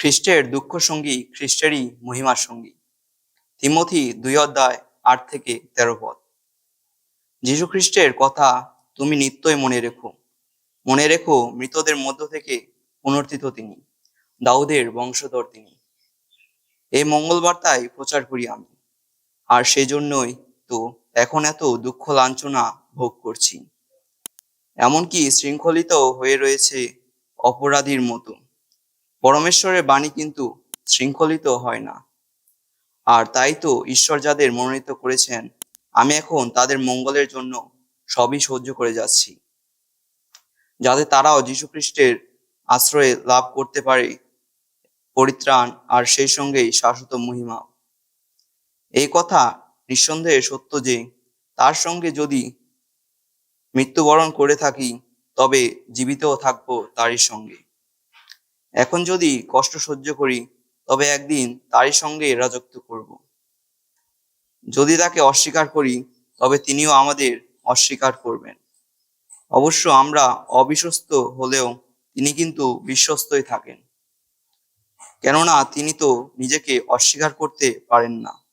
খ্রিস্টের দুঃখ সঙ্গী খ্রিস্টেরই মহিমার সঙ্গী তিমথি দুই অধ্যায় আট থেকে তেরো পদ। যীশু খ্রিস্টের কথা তুমি নিত্যই মনে রেখো। মনে রেখো মৃতদের মধ্য থেকে পুনর্থিত তিনি, দাউদের বংশধর তিনি। এই মঙ্গলবার্তায় প্রচার করি আমি। আর সেজন্যই তো এখন এত দুঃখ লাঞ্ছনা ভোগ করছি। এমনকি শৃঙ্খলিত হয়ে রয়েছে অপরাধীর মতো। পরমেশ্বরের বাণী কিন্তু শৃঙ্খলিত হয় না। আর তাই তো ঈশ্বর যাদের মনোনীত করেছেন, আমি এখন তাদের মঙ্গলের জন্য সবই সহ্য করে যাচ্ছি। যাতে তারাও যীশু খ্রিস্টের আশ্রয়ে লাভ করতে পারে পরিত্রাণ আর সেই সঙ্গেই শাশ্বত মহিমা। এই কথা নিঃসন্দেহে সত্য যে, তার সঙ্গে যদি মৃত্যুবরণ করে থাকি, তবে জীবিতও থাকব তারই সঙ্গে। এখন যদি কষ্ট সহ্য করি, তবে একদিন তারই সঙ্গে রাজত্ব করব। যদি তাকে অস্বীকার করি, তবে তিনিও আমাদের অস্বীকার করবেন। অবশ্য আমরা অবিশ্বস্ত হলেও তিনি কিন্তু বিশ্বস্তই থাকেন। কেননা তিনি তো নিজেকে অস্বীকার করতে পারেন না।